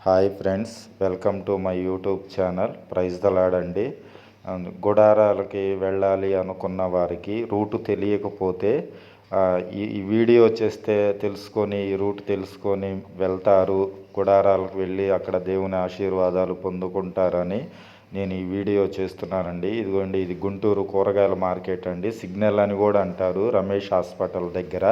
Hi friends welcome to my YouTube channel praise దలాడండి గుడారాలకి వెళ్ళాలి అనుకున్న వారికి రూటు తెలియకపోతే ఈ వీడియో చేస్తే తెలుసుకొని ఈ రూట్ తెలుసుకొని వెళ్తారు గుడారాలకు వెళ్ళి అక్కడ దేవుని ఆశీర్వాదాలు పొందుకుంటారని నేను ఈ వీడియో చేస్తున్నానండి. ఇదిగోండి ఇది గుంటూరు కూరగాయల మార్కెట్ అండి. సిగ్నల్ అని కూడా అంటారు రమేష్ హాస్పిటల్ దగ్గర.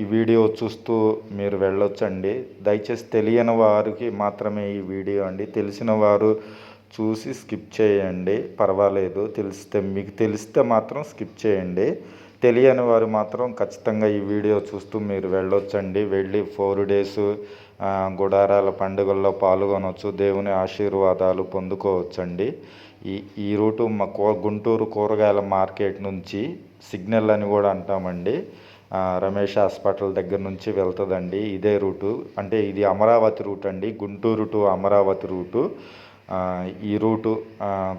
ఈ వీడియో చూస్తూ మీరు వెళ్ళొచ్చండి. దయచేసి తెలియని వారికి మాత్రమే ఈ వీడియో అండి. తెలిసిన వారు చూసి స్కిప్ చేయండి. పర్వాలేదు. తెలిస్తే మీకు తెలిస్తే మాత్రం స్కిప్ చేయండి. తెలియని వారు మాత్రం ఖచ్చితంగా ఈ వీడియో చూస్తూ మీరు వెళ్ళొచ్చండి. వెళ్ళి ఫోర్ డేస్ గుడారాల పండుగల్లో పాల్గొనవచ్చు దేవుని ఆశీర్వాదాలు పొందుకోవచ్చండి. ఈ ఈ రూటు మా కో గుంటూరు కూరగాయల మార్కెట్ నుంచి సిగ్నల్ అని కూడా అంటామండి. రమేష్ హాస్పిటల్ దగ్గర నుంచి వెళ్తుందండి. ఇదే రూటు. అంటే ఇది అమరావతి రూట్ అండి. Guntur to Amaravati route. ఈ రూటు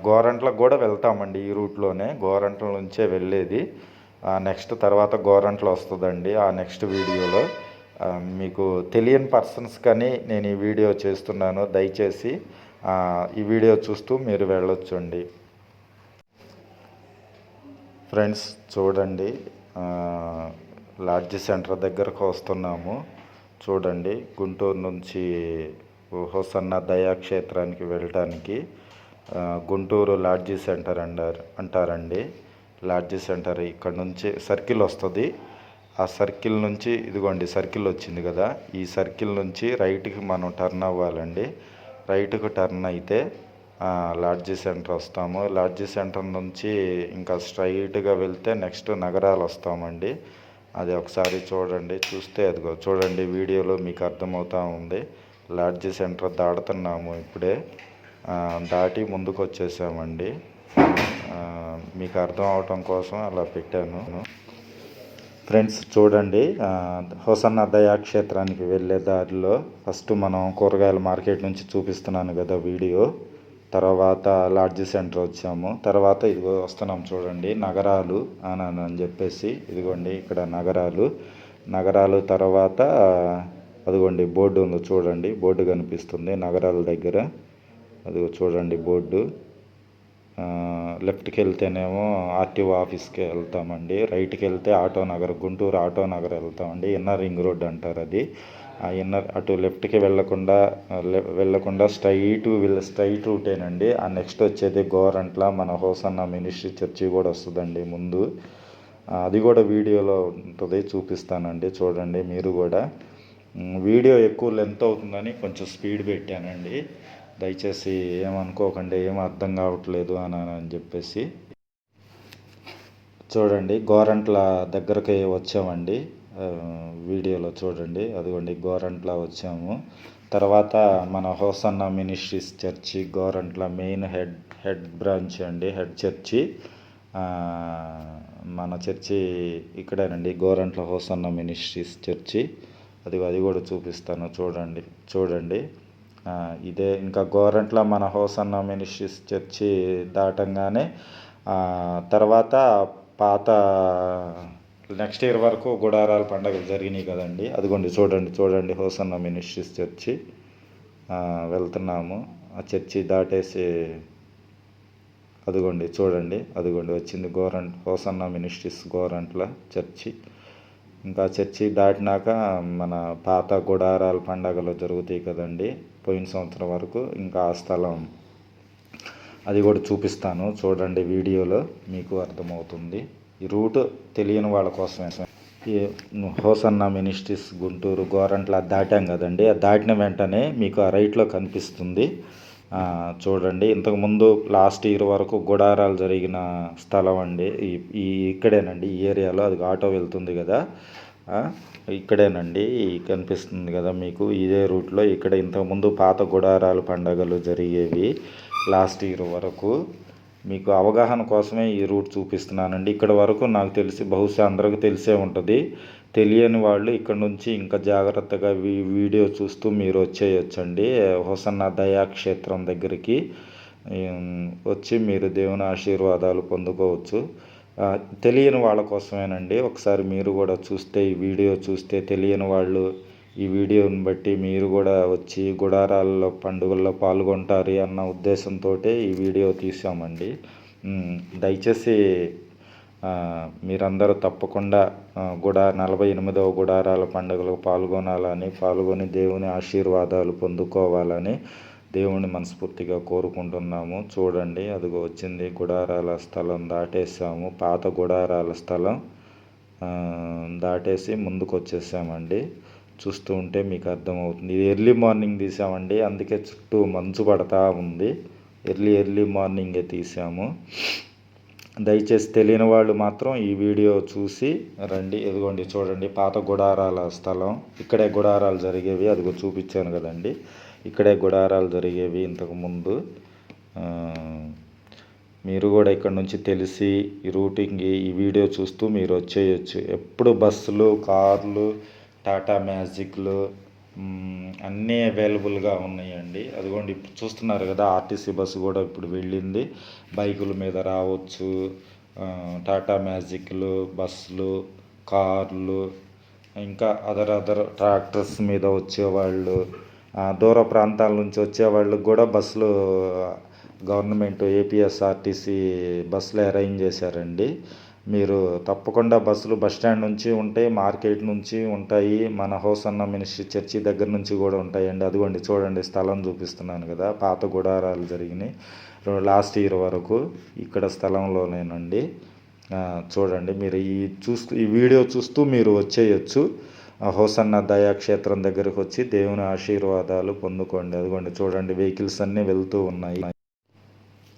గోరంట్లకు కూడా వెళ్తామండి ఈ రూట్లోనే. గోరంట్ల నుంచే వెళ్ళేది. నెక్స్ట్ తర్వాత గోరంట్లు వస్తుందండి ఆ నెక్స్ట్ వీడియోలో. మీకు తెలియని పర్సన్స్ కానీ నేను ఈ వీడియో చేస్తున్నాను. దయచేసి ఈ వీడియో చూస్తూ మీరు వెళ్ళొచ్చండి. ఫ్రెండ్స్ చూడండి. లాడ్జ్ సెంటర్ దగ్గరకు వస్తున్నాము. చూడండి గుంటూరు నుంచి హోసన్న దయాక్షేత్రానికి వెళ్ళటానికి గుంటూరు లాడ్జి సెంటర్ అంటారు అంటారండి. లాడ్జి సెంటర్ ఇక్కడ నుంచి సర్కిల్ వస్తుంది. ఆ సర్కిల్ నుంచి ఇదిగోండి సర్కిల్ వచ్చింది కదా. ఈ సర్కిల్ నుంచి రైట్కి మనం టర్న్ అవ్వాలండి. రైట్కి టర్న్ అయితే ఆ, సెంటర్ వస్తాము. లాడ్జి సెంటర్ నుంచి ఇంకా స్ట్రైట్గా వెళ్తే నెక్స్ట్ నగరాలు వస్తామండి. అది ఒకసారి చూడండి చూస్తే అదిగో చూడండి వీడియోలో మీకు అర్థమవుతూ ఉంది. లాడ్జి సెంటర్ దాడుతున్నాము ఇప్పుడే. దాటి ముందుకు వచ్చేసామండి మీకు అర్థం అవటం కోసం అలా పెట్టాను. ఫ్రెండ్స్ చూడండి ఆ, దయాక్షేత్రానికి వెళ్ళే దారిలో ఫస్ట్ మనం కూరగాయల మార్కెట్ నుంచి చూపిస్తున్నాను కదా వీడియో. తర్వాత లాడ్జ్ సెంటర్ వచ్చాము. తర్వాత ఇదిగో వస్తున్నాం చూడండి నగరాలు అని అని చెప్పేసి ఇదిగోండి ఇక్కడ నగరాలు. నగరాలు తర్వాత అదిగోండి బోర్డు ఉంది చూడండి బోర్డు కనిపిస్తుంది నగరాల దగ్గర. అదిగో చూడండి బోర్డు. లెఫ్ట్కి వెళ్తేనేమో ఆర్టీఓ ఆఫీస్కి వెళ్తామండి. రైట్కి వెళ్తే ఆటో నగర్ గుంటూరు ఆటో నగర్ వెళ్తామండి. ఇన్నర్ రింగ్ రోడ్ అంటారు అది. ఆ ఇన్నర్ అటు లెఫ్ట్కి వెళ్ళకుండా వెళ్ళకుండా స్ట్రైట్ వీళ్ళ స్ట్రైట్ రూటేనండి. ఆ నెక్స్ట్ వచ్చేది గోరంట్ల మన హోసన్న మినిస్ట్రీ చర్చి కూడా వస్తుందండి ముందు. అది కూడా వీడియోలో ఉంటుంది చూపిస్తానండి చూడండి మీరు కూడా. వీడియో ఎక్కువ లెంత్ అవుతుందని కొంచెం స్పీడ్ పెట్టానండి. దయచేసి ఏమనుకోకండి ఏం అర్థం కావట్లేదు అని అని చెప్పేసి. చూడండి గోరంట్ల దగ్గరకి వచ్చామండి. వీడియోలో చూడండి. అదిగోండి గోరంట్ల వచ్చాము. తర్వాత మన Hosanna ministries church Gorantla main head head branch అండి హెడ్ చర్చి. మన చర్చి ఇక్కడేనండి గోరంట్ల హోసన్న మినిస్ట్రీస్ చర్చి. అది అది కూడా చూపిస్తాను. చూడండి చూడండి. ఇదే ఇంకా గోరంట్ల మన హోసన్న మినిస్ట్రీస్ చర్చి దాటంగానే తర్వాత పాత నెక్స్ట్ ఇయర్ వరకు గుడారాల పండుగలు జరిగినాయి కదండి. అదిగోండి చూడండి చూడండి హోసన్న మినిస్ట్రీస్ చర్చి వెళ్తున్నాము. ఆ చర్చి దాటేసి అదిగోండి చూడండి అదిగోండి వచ్చింది గోరంట్ హోసన్న మినిస్ట్రీస్ గోరంట్ల చర్చి. ఇంకా చర్చి దాటినాక మన పాత గుడారాల పండగలు జరుగుతాయి కదండి. పోయిన సంవత్సరం వరకు ఇంకా ఆ స్థలం అది కూడా చూపిస్తాను. చూడండి వీడియోలో మీకు అర్థమవుతుంది. ఈ రూట్ తెలియని వాళ్ళ కోసమే ఈ హోసన్న మినిస్ట్రీస్ గుంటూరు గోరంట్ల దాటాం కదండి. ఆ దాటిన వెంటనే మీకు ఆ రైట్లో కనిపిస్తుంది. చూడండి. ఇంతకుముందు లాస్ట్ ఇయర్ వరకు గుడారాలు జరిగిన స్థలం అండి. ఈ ఇక్కడేనండి. ఈ ఏరియాలో అది ఆటో వెళ్తుంది కదా. ఇక్కడేనండి. కనిపిస్తుంది కదా మీకు. ఇదే రూట్లో ఇక్కడ ఇంతకుముందు పాత గుడారాలు పండగలు జరిగేవి లాస్ట్ ఇయర్ వరకు. మీకు అవగాహన కోసమే ఈ రూట్ చూపిస్తున్నానండి. ఇక్కడ వరకు నాకు తెలిసి బహుశా అందరికీ తెలిసే ఉంటుంది. తెలియని వాళ్ళు ఇక్కడ నుంచి ఇంకా జాగ్రత్తగా వీ వీడియో చూస్తూ మీరు వచ్చేయచ్చండి. హుసన్న దయాక్షేత్రం దగ్గరికి వచ్చి మీరు దేవుని ఆశీర్వాదాలు పొందుకోవచ్చు. తెలియని వాళ్ళ కోసమేనండి. ఒకసారి మీరు కూడా చూస్తే ఈ వీడియో చూస్తే తెలియని వాళ్ళు ఈ వీడియోని బట్టి మీరు కూడా వచ్చి గుడారాల్లో పండుగల్లో పాల్గొంటారు అన్న ఉద్దేశంతో ఈ వీడియో తీసామండి. దయచేసి మీరందరూ తప్పకుండా గుడా నలభై ఎనిమిదవ గుడారాల పండుగలో పాల్గొనాలని పాల్గొని దేవుని ఆశీర్వాదాలు పొందుకోవాలని దేవుని మనస్ఫూర్తిగా కోరుకుంటున్నాము. చూడండి అదిగో వచ్చింది గుడారాల స్థలం దాటేసాము. పాత గుడారాల స్థలం దాటేసి ముందుకు వచ్చేసామండి చూస్తూ ఉంటే మీకు అర్థమవుతుంది. ఇది ఎర్లీ మార్నింగ్ తీసామండి. అందుకే చుట్టూ మంచు పడతా ఉంది. ఎర్లీ ఎర్లీ మార్నింగే తీసాము. దయచేసి తెలియని వాళ్ళు మాత్రం ఈ వీడియో చూసి రండి. ఇదిగోండి చూడండి. పాత గుడారాల స్థలం. ఇక్కడే గుడారాలు జరిగేవి. అదిగో చూపించాను కదండి. ఇక్కడే గుడారాలు జరిగేవి ఇంతకు ముందు. మీరు కూడా ఇక్కడ నుంచి తెలిసి ఈ రూటింగ్ ఈ వీడియో చూస్తూ మీరు వచ్చేయచ్చు. ఎప్పుడు బస్సులు కార్లు టాటా మ్యాజిక్లు అన్నీ అవైలబుల్గా ఉన్నాయండి. అదిగోండి ఇప్పుడు చూస్తున్నారు కదా ఆర్టీసీ బస్సు కూడా ఇప్పుడు వెళ్ళింది. బైకుల మీద రావచ్చు టాటా మ్యాజిక్లు బస్సులు కార్లు ఇంకా అదర్ అదర్ ట్రాక్టర్స్ మీద వచ్చేవాళ్ళు దూర ప్రాంతాల నుంచి వచ్చేవాళ్ళకి కూడా బస్సులు గవర్నమెంట్ ఏపీఎస్ఆర్టీసీ బస్సులు అరేంజ్ చేశారండి. మీరు తప్పకుండా బస్సులు బస్ స్టాండ్ నుంచి ఉంటాయి మార్కెట్ నుంచి ఉంటాయి. మన హోసన్న మినిస్ట్రీ చర్చి దగ్గర నుంచి కూడా ఉంటాయండి. అదిగోండి చూడండి స్థలం చూపిస్తున్నాను కదా. పాత గుడారాలు జరిగినాయి. లాస్ట్ ఇయర్ వరకు ఇక్కడ స్థలంలోనేనండి. చూడండి మీరు ఈ చూస్తూ ఈ వీడియో చూస్తూ మీరు వచ్చేయచ్చు. హోసన్న దయాక్షేత్రం దగ్గరకు వచ్చి దేవుని ఆశీర్వాదాలు పొందుకోండి. అదిగోండి చూడండి వెహికల్స్ అన్నీ వెళ్తూ ఉన్నాయి.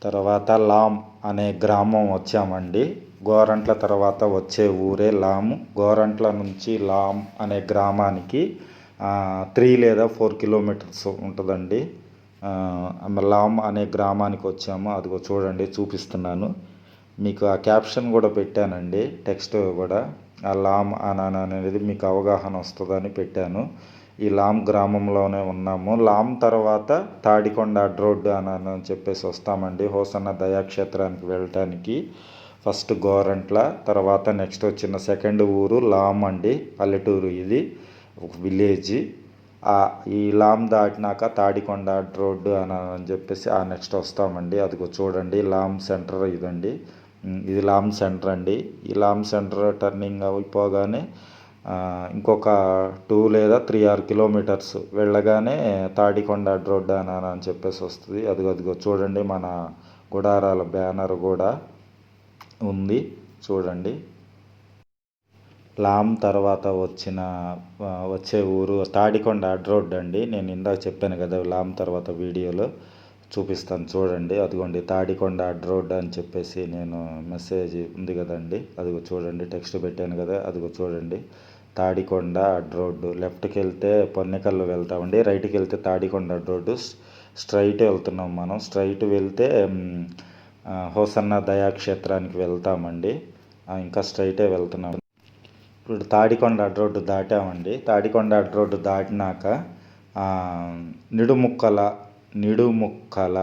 తర్వాత లామ్ అనే గ్రామం వచ్చామండి. గోరంట్ల తర్వాత వచ్చే ఊరే లాము. గోరంట్ల నుంచి లామ్ అనే గ్రామానికి త్రీ లేదా ఫోర్ కిలోమీటర్స్ ఉంటుందండి. లామ్ అనే గ్రామానికి వచ్చాము. అదిగో చూడండి చూపిస్తున్నాను. మీకు ఆ క్యాప్షన్ కూడా పెట్టానండి. టెక్స్ట్ కూడా. ఆ లామ్ అనాన అనేది మీకు అవగాహన వస్తుందని పెట్టాను. ఈ లామ్ గ్రామంలోనే ఉన్నాము. లామ్ తర్వాత తాడికొండ అడ్ రోడ్డు అని అని చెప్పేసి వస్తామండి. హోసన్న దయాక్షేత్రానికి వెళ్ళటానికి. ఫస్ట్ గోరంట్ల తర్వాత నెక్స్ట్ వచ్చిన సెకండ్ ఊరు లామ్ అండి పల్లెటూరు ఇది ఒక విలేజ్. ఈ లామ్ దాటినాక తాడికొండ రోడ్డు అని అని చెప్పేసి ఆ నెక్స్ట్ వస్తామండి. అదిగో చూడండి లామ్ సెంటర్ ఇదండి. ఇది లామ్ సెంటర్ అండి. ఈ లామ్ సెంటర్ టర్నింగ్ అయిపోగానే ఇంకొక టూ లేదా త్రీ ఆర్ కిలోమీటర్స్ వెళ్ళగానే తాడికొండ రోడ్డు అని అని చెప్పేసి వస్తుంది. అదిగో అదిగో చూడండి మన గుడారాల బ్యానర్ కూడా. ఉంది. చూడండి. లామ్ తర్వాత వచ్చిన వచ్చే ఊరు తాడికొండ అడ్ రోడ్ అండి. నేను ఇందాక చెప్పాను కదా లామ్ తర్వాత వీడియోలో చూపిస్తాను చూడండి. అదిగోండి తాడికొండ అడ్ రోడ్ అని చెప్పేసి నేను మెసేజ్ ఉంది కదండి. అదిగో చూడండి టెక్స్ట్ పెట్టాను కదా అదిగో చూడండి. తాడికొండ అడ్ రోడ్డు లెఫ్ట్కి వెళ్తే పొన్నెకల్లు వెళ్తామండి. రైట్కి వెళ్తే తాడికొండ అడ్ రోడ్డు స్ట్రైట్ వెళ్తున్నాం మనం. స్ట్రైట్ వెళ్తే హోసన్న దయాక్షేత్రానికి వెళ్తామండి. ఇంకా స్ట్రైటే వెళ్తున్నాం. ఇప్పుడు తాడికొండ అడ్ రోడ్డు దాటామండి. తాడికొండ అడ్ రోడ్డు దాటినాక నిడుముక్కల నిడుముక్కల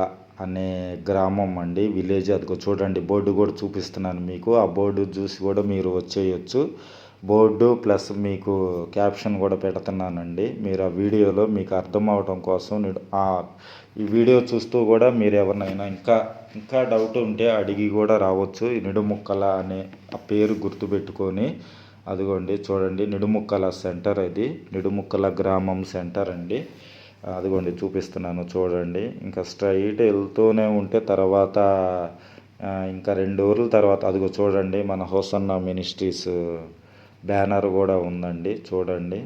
అనే గ్రామం అండి. విలేజ్ అదిగో చూడండి బోర్డు కూడా చూపిస్తున్నాను మీకు. ఆ బోర్డు చూసి కూడా మీరు వచ్చేయచ్చు. బోర్డు ప్లస్ మీకు క్యాప్షన్ కూడా పెడుతున్నానండి. మీరు ఆ వీడియోలో మీకు అర్థం అవడం కోసం ఈ వీడియో చూస్తూ కూడా మీరు ఎవరినైనా ఇంకా ఇంకా డౌట్ ఉంటే అడిగి కూడా రావచ్చు. నిడుముక్కల అనే ఆ పేరు గుర్తుపెట్టుకొని అదిగోండి చూడండి. నిడుముక్కల సెంటర్ ఇది. నిడుముక్కల గ్రామం సెంటర్ అండి. అదిగోండి చూపిస్తున్నాను చూడండి. ఇంకా స్ట్రైట్ వెళ్తూనే ఉంటే తర్వాత ఇంకా రెండు ఊర్ల తర్వాత అదిగో చూడండి మన హోసన్న మినిస్ట్రీస్ బ్యానర్ కూడా ఉందండి. చూడండి.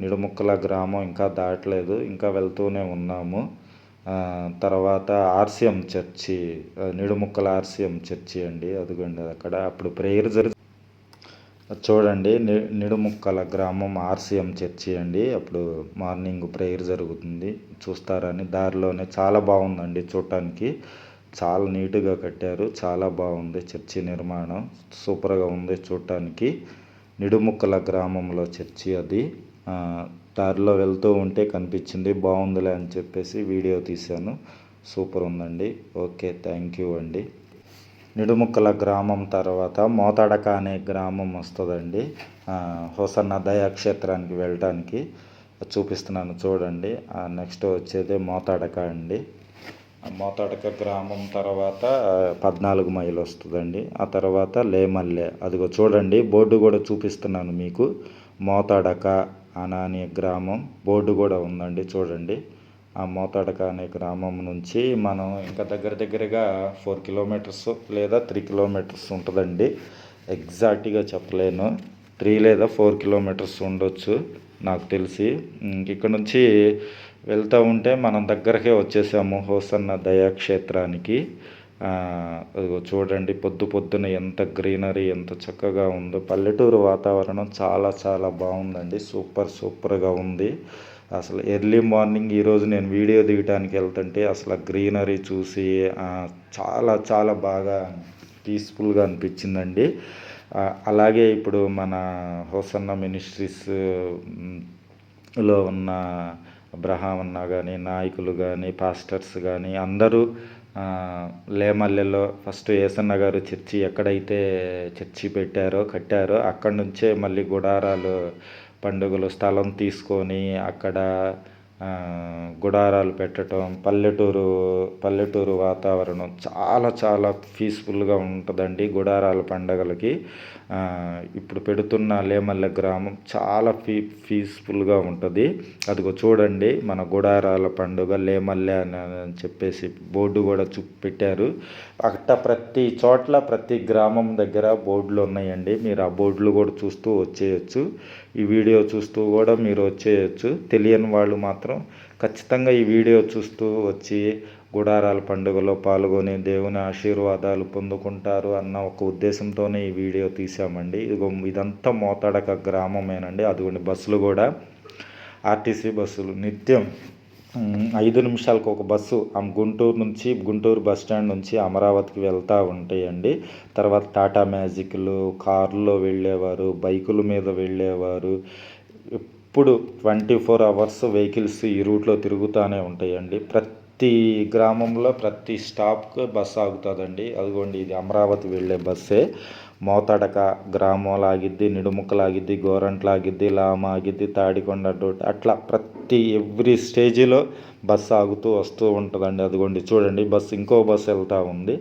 నిడుముక్కల గ్రామం ఇంకా దాటలేదు. ఇంకా వెళ్తూనే ఉన్నాము. తర్వాత RCM church Nidumukkala RCM church అండి అదిగోండి అక్కడ. అప్పుడు ప్రేయర్ జరి చూడండి ని నిడుముక్కల గ్రామం ఆర్సిఎం చర్చి అండి. అప్పుడు మార్నింగ్ ప్రేయర్ జరుగుతుంది చూస్తారని. దారిలోనే చాలా బాగుందండి చూడటానికి చాలా నీట్గా కట్టారు చాలా బాగుంది చర్చి నిర్మాణం. సూపర్గా ఉంది చూడటానికి నిడుముక్కల గ్రామంలో చర్చి అది. దారిలో వెళ్తూ ఉంటే కనిపించింది బాగుందిలే అని చెప్పేసి వీడియో తీశాను. సూపర్ ఉందండి. ఓకే థ్యాంక్ యూ అండి. నిడుముక్కల గ్రామం తర్వాత మోతడక అనే గ్రామం వస్తుందండి. హోసన్న దయాక్షేత్రానికి వెళ్ళటానికి చూపిస్తున్నాను చూడండి. నెక్స్ట్ వచ్చేది మోతాడక అండి. మోతడక మోతాడక గ్రామం తర్వాత పద్నాలుగు మైలు వస్తుందండి. ఆ తర్వాత లేమల్లె. అదిగో చూడండి బోర్డు కూడా చూపిస్తున్నాను మీకు. మోతాడక అన అనే గ్రామం బోర్డు కూడా ఉందండి చూడండి. ఆ మోతాడక అనే గ్రామం నుంచి మనం ఇంకా దగ్గర దగ్గరగా ఫోర్ కిలోమీటర్స్ లేదా త్రీ కిలోమీటర్స్ ఉంటుందండి. ఎగ్జాక్ట్గా చెప్పలేను. త్రీ లేదా ఫోర్ కిలోమీటర్స్ ఉండొచ్చు నాకు తెలిసి. ఇక్కడ నుంచి వెళ్తూ ఉంటే మనం దగ్గరకే వచ్చేసాము హోసన్న దయాక్షేత్రానికి. చూడండి పొద్దు పొద్దున ఎంత గ్రీనరీ ఎంత చక్కగా ఉందో. పల్లెటూరు వాతావరణం చాలా చాలా బాగుందండి. సూపర్ సూపర్గా ఉంది. అసలు ఎర్లీ మార్నింగ్ ఈరోజు నేను వీడియో దిగటానికి వెళ్తుంటే అసలు గ్రీనరీ చూసి చాలా చాలా బాగా పీస్ఫుల్గా అనిపించిందండి. అలాగే ఇప్పుడు మన హోసన్న మినిస్ట్రీస్లో ఉన్న బ్రహామన్న కానీ నాయకులు కానీ పాస్టర్స్ కానీ అందరూ లేమల్లెలో ఫస్ట్ ఏసన్న గారు చర్చి ఎక్కడైతే చర్చి పెట్టారో కట్టారో అక్కడి నుంచే మళ్ళీ గుడారాలు పండుగలు స్థలం తీసుకొని అక్కడ గుడారాలు పెట్టడం పల్లెటూరు పల్లెటూరు వాతావరణం చాలా చాలా పీస్ఫుల్గా ఉంటుందండి గుడారాల పండగలకి. ఇప్పుడు పెడుతున్న లేమల్లె గ్రామం చాలా పీ పీస్ఫుల్గా ఉంటుంది. అదిగో చూడండి మన గుడారాల పండుగ లేమల్లె అని అని చెప్పేసి బోర్డు కూడా చూ పెట్టారు అట్ట ప్రతి చోట్ల ప్రతి గ్రామం దగ్గర బోర్డులు ఉన్నాయండి. మీరు ఆ బోర్డులు కూడా చూస్తూ వచ్చేయచ్చు. ఈ వీడియో చూస్తూ కూడా మీరు వచ్చేయచ్చు. తెలియని వాళ్ళు మాత్రం ఖచ్చితంగా ఈ వీడియో చూస్తూ వచ్చి గుడారాల పండుగలో పాల్గొని దేవుని ఆశీర్వాదాలు పొందుకుంటారు అన్న ఒక ఉద్దేశంతోనే ఈ వీడియో తీసామండి ఇదిగో ఇదంతా మోతాడక గ్రామమేనండి. అదిగోండి బస్సులు కూడా. ఆర్టీసీ బస్సులు. నిత్యం ఐదు నిమిషాలకు ఒక బస్సు ఆ గుంటూరు నుంచి గుంటూరు బస్ స్టాండ్ నుంచి అమరావతికి వెళ్తూ ఉంటాయండి. తర్వాత టాటా మ్యాజిక్లు కారులో వెళ్ళేవారు బైకుల మీద వెళ్ళేవారు. ఎప్పుడు ట్వంటీ ఫోర్ అవర్స్ వెహికల్స్ ఈ రూట్లో తిరుగుతూనే ఉంటాయండి. ప్రతి ప్రతి గ్రామంలో ప్రతి స్టాప్కి బస్సు ఆగుతుందండి. అదిగోండి ఇది అమరావతి వెళ్ళే బస్సే. మోతడక గ్రామం ఆగిద్ది నిడుముక్కలు ఆగిద్ది గోరంట్ల ఆగిద్ది లామ ఆగిద్ది తాడికొండ డోట్ అట్లా ప్రతి ఎవ్రీ స్టేజిలో బస్సు ఆగుతూ వస్తూ ఉంటుందండి. అదిగోండి చూడండి బస్సు ఇంకో బస్సు వెళ్తూ ఉంది.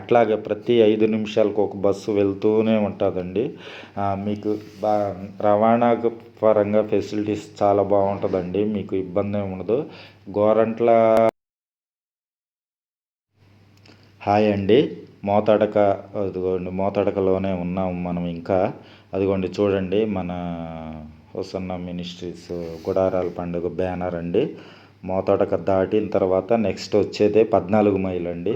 అట్లాగే ప్రతి ఐదు నిమిషాలకు ఒక బస్సు వెళ్తూనే ఉంటుందండి. మీకు బా రవాణా పరంగా ఫెసిలిటీస్ చాలా బాగుంటుందండి. మీకు ఇబ్బంది ఏమి ఉండదు. గోరంట్ల హాయ్ అండి. మోతడక అదిగోండి మోతడకలోనే ఉన్నాం మనం ఇంకా. అదిగోండి చూడండి మన హుసన్న మినిస్ట్రీస్ గుడారాల పండుగ బ్యానర్ అండి. మోతడక దాటిన తర్వాత నెక్స్ట్ వచ్చేదే పద్నాలుగు మైలు అండి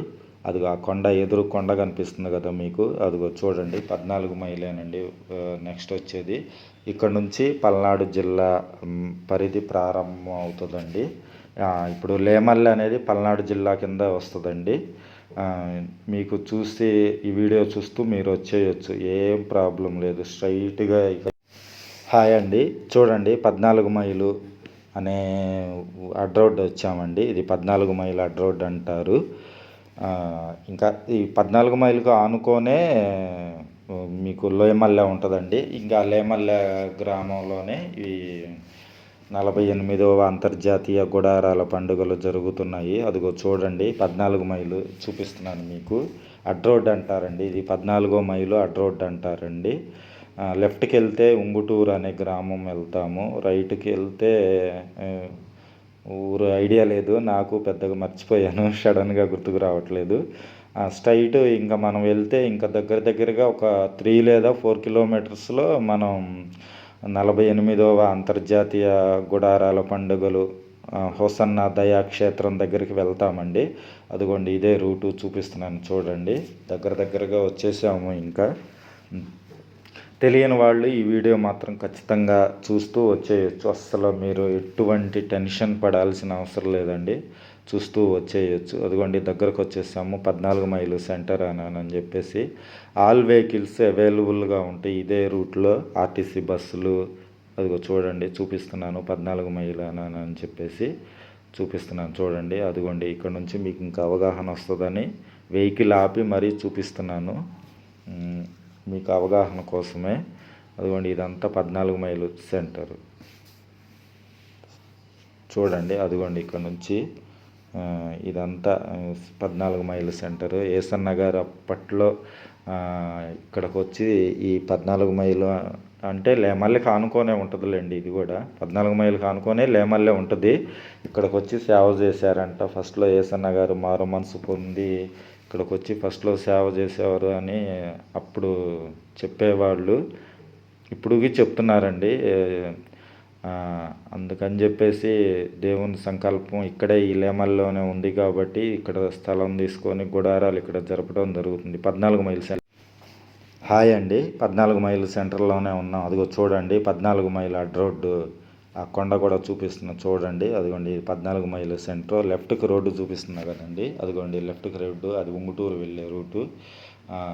అదిగో ఆ కొండ ఎదురు కొండ కనిపిస్తుంది కదా మీకు. అదిగో చూడండి పద్నాలుగు మైలేనండి నెక్స్ట్ వచ్చేది. ఇక్కడ నుంచి పల్నాడు జిల్లా పరిధి ప్రారంభం అవుతుందండి. ఇప్పుడు లేమల్లి అనేది పల్నాడు జిల్లా కింద వస్తుందండి. మీకు చూసి ఈ వీడియో చూస్తూ మీరు వచ్చేయచ్చు. ఏం ప్రాబ్లం లేదు. స్ట్రైట్గా ఇక హాయ్ అండి. చూడండి పద్నాలుగు మైలు అనే అడ్ రోడ్ వచ్చామండి. ఇది పద్నాలుగు మైలు అడ్ రోడ్ అంటారు. ఇంకా ఈ పద్నాలుగు మైలుకు ఆనుకోనే మీకు లోయమల్లె ఉంటుందండి. ఇంకా లేమల్లె గ్రామంలోనే ఈ నలభై ఎనిమిదవ అంతర్జాతీయ గుడారాల పండుగలు జరుగుతున్నాయి. అదిగో చూడండి పద్నాలుగు మైలు చూపిస్తున్నాను మీకు. అడ్ రోడ్ అంటారండి ఇది పద్నాలుగో మైలు అడ్ రోడ్ అంటారండి. లెఫ్ట్కి వెళ్తే ఉంగుటూరు అనే గ్రామం వెళ్తాము. రైట్కి వెళ్తే ఊరు ఐడియా లేదు. నాకు పెద్దగా మర్చిపోయాను సడన్గా గుర్తుకు రావట్లేదు. ఆ, స్ట్రైట్ ఇంకా మనం వెళ్తే ఇంకా దగ్గర దగ్గరగా ఒక త్రీ లేదా ఫోర్ కిలోమీటర్స్లో మనం నలభై ఎనిమిదవ అంతర్జాతీయ గుడారాల పండుగలు హోసన్న దయాక్షేత్రం దగ్గరికి వెళ్తామండి. అదిగోండి ఇదే రూటు చూపిస్తున్నాను చూడండి. దగ్గర దగ్గరగా వచ్చేసాము ఇంకా. తెలియని వాళ్ళు ఈ వీడియో మాత్రం ఖచ్చితంగా చూస్తూ వచ్చేయచ్చు. అస్సలు మీరు ఎటువంటి టెన్షన్ పడాల్సిన అవసరం లేదండి. చూస్తూ వచ్చేయచ్చు. అదిగోండి దగ్గరకు వచ్చేసాము పద్నాలుగు మైలు సెంటర్ అని అని చెప్పేసి ఆల్ వెహికల్స్ అవైలబుల్గా ఉంటాయి. ఇదే రూట్లో ఆర్టీసీ బస్సులు. అదిగో చూడండి చూపిస్తున్నాను. పద్నాలుగు మైలు అని అని చెప్పేసి చూపిస్తున్నాను. చూడండి అదిగోండి ఇక్కడ నుంచి మీకు ఇంకా అవగాహన వస్తుందని వెహికల్ ఆపి మరీ చూపిస్తున్నాను. మీకు అవగాహన కోసమే. అదిగోండి ఇదంతా పద్నాలుగు మైలు సెంటర్. చూడండి అదిగోండి ఇక్కడ నుంచి ఇదంతా పద్నాలుగు మైలు సెంటర్. ఏసన్న గారు అప్పట్లో ఇక్కడికి వచ్చి ఈ పద్నాలుగు మైలు అంటే లేమల్లికి ఆనుకోనే ఉంటుందిలేండి ఇది కూడా. పద్నాలుగు మైలు కానుకొనే లేమల్లే ఉంటుంది. ఇక్కడికి వచ్చి సేవ చేశారంట. ఫస్ట్లో ఏసన్న గారు మారు మనసు పొంది ఇక్కడికి వచ్చి ఫస్ట్లో సేవ చేసేవారు అని అప్పుడు చెప్పేవాళ్ళు. ఇప్పుడుకి చెప్తున్నారండి. అందుకని చెప్పేసి దేవుని సంకల్పం ఇక్కడే ఈ లేమల్లోనే ఉంది కాబట్టి ఇక్కడ స్థలం తీసుకొని గుడారాలు ఇక్కడ జరపడం జరుగుతుంది. పద్నాలుగు మైల్ సెంటర్ హాయ్ అండి. పద్నాలుగు మైల్ సెంటర్లోనే ఉన్నాం. అదిగో చూడండి. పద్నాలుగు మైల్ అడ్ రోడ్డు. ఆ కొండ కూడా చూపిస్తున్నా చూడండి. అదిగోండి. పద్నాలుగు మైల్ సెంటర్. లెఫ్ట్కి రోడ్డు చూపిస్తున్నా కదండి. అదిగోండి. లెఫ్ట్కి రోడ్డు. అది ఉంగుటూరు వెళ్ళే రూటు.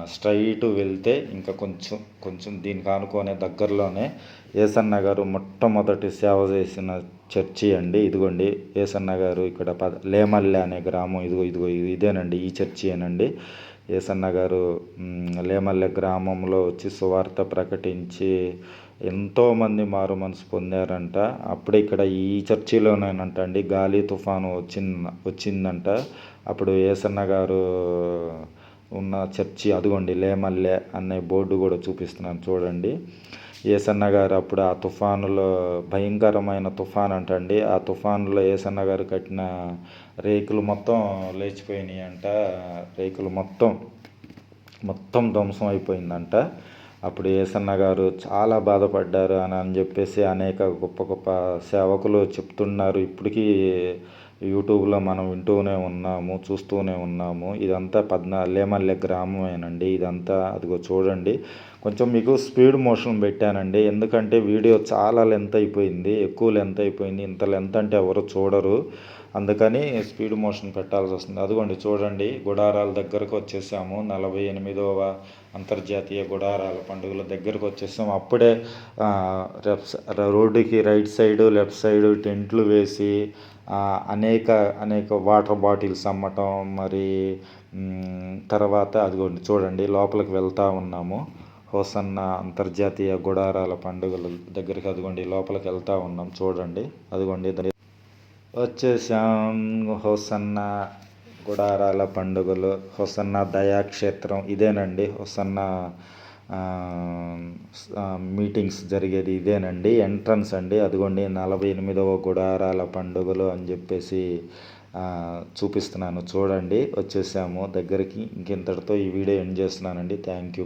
స్ట్రైట్ వెళ్తే ఇంకా కొంచెం కొంచెం దీనికి ఆనుకునే దగ్గరలోనే ఏసన్న గారు మొట్టమొదటి సేవ చేసిన చర్చి అండి. ఇదిగోండి ఏసన్న గారు ఇక్కడ పద లేమల్లె అనే గ్రామం ఇదిగో ఇదిగో ఇది- ఇదేనండి ఈ చర్చి ఏనండి. ఏసన్న గారు లేమల్లె గ్రామంలో వచ్చి సువార్త ప్రకటించి ఎంతోమంది మారు మనసు పొందారంట. అప్పుడే ఇక్కడ ఈ చర్చిలోనేనంట అండి. గాలి తుఫాను వచ్చింది వచ్చిందంట. అప్పుడు ఏసన్న గారు ఉన్న చర్చి అదిగోండి లేమల్లె అనే బోర్డు కూడా చూపిస్తున్నాను చూడండి. ఏసన్న గారు అప్పుడు ఆ తుఫానులో భయంకరమైన తుఫాన్ అంటండి. ఆ తుఫానులో ఏసన్న గారు కట్టిన రేకులు మొత్తం లేచిపోయినాయి అంట. రేకులు మొత్తం మొత్తం ధ్వంసం అయిపోయిందంట. అప్పుడు ఏసన్న గారు చాలా బాధపడ్డారు అని అని చెప్పేసి అనేక గొప్ప గొప్ప సేవకులు చెప్తున్నారు. ఇప్పటికీ యూట్యూబ్లో మనం వింటూనే ఉన్నాము చూస్తూనే ఉన్నాము. ఇదంతా పద్నా లేమల్లె గ్రామమేనండి. ఇదంతా అదిగో చూడండి. కొంచెం మీకు స్పీడ్ మోషన్ పెట్టానండి. ఎందుకంటే వీడియో చాలా లెంత్ అయిపోయింది ఎక్కువ లెంత్ అయిపోయింది. ఇంత లెంత్ అంటే ఎవరు చూడరు. అందుకని స్పీడ్ మోషన్ పెట్టాల్సి వస్తుంది. అదిగోండి చూడండి. గుడారాల దగ్గరకు వచ్చేసాము. నలభై ఎనిమిదవ అంతర్జాతీయ గుడారాల పండుగల దగ్గరకు వచ్చేసాము. అప్పుడే రోడ్డుకి రైట్ సైడ్ లెఫ్ట్ సైడ్ టెంట్లు వేసి అనేక అనేక వాటర్ బాటిల్స్ అమ్మటం మరి తర్వాత అదిగోండి చూడండి లోపలికి వెళ్తా ఉన్నాము. హోసన్న అంతర్జాతీయ గుడారాల పండుగల దగ్గరికి అదిగోండి లోపలికి వెళ్తా ఉన్నాం చూడండి. అదిగోండి ద- వచ్చేసాం. హోసన్న గుడారాల పండుగలు హోసన్న దయాక్షేత్రం ఇదేనండి. హోసన్న మీటింగ్స్ జరిగేది ఇదేనండి. ఎంట్రన్స్ అండి. అదిగోండి నలభై ఎనిమిదవ గుడారాల పండుగలు అని చెప్పేసి చూపిస్తున్నాను. చూడండి వచ్చేసాము దగ్గరికి. ఇంకింతటితో ఈ వీడియో ఎండ్ చేస్తున్నానండి. Thank you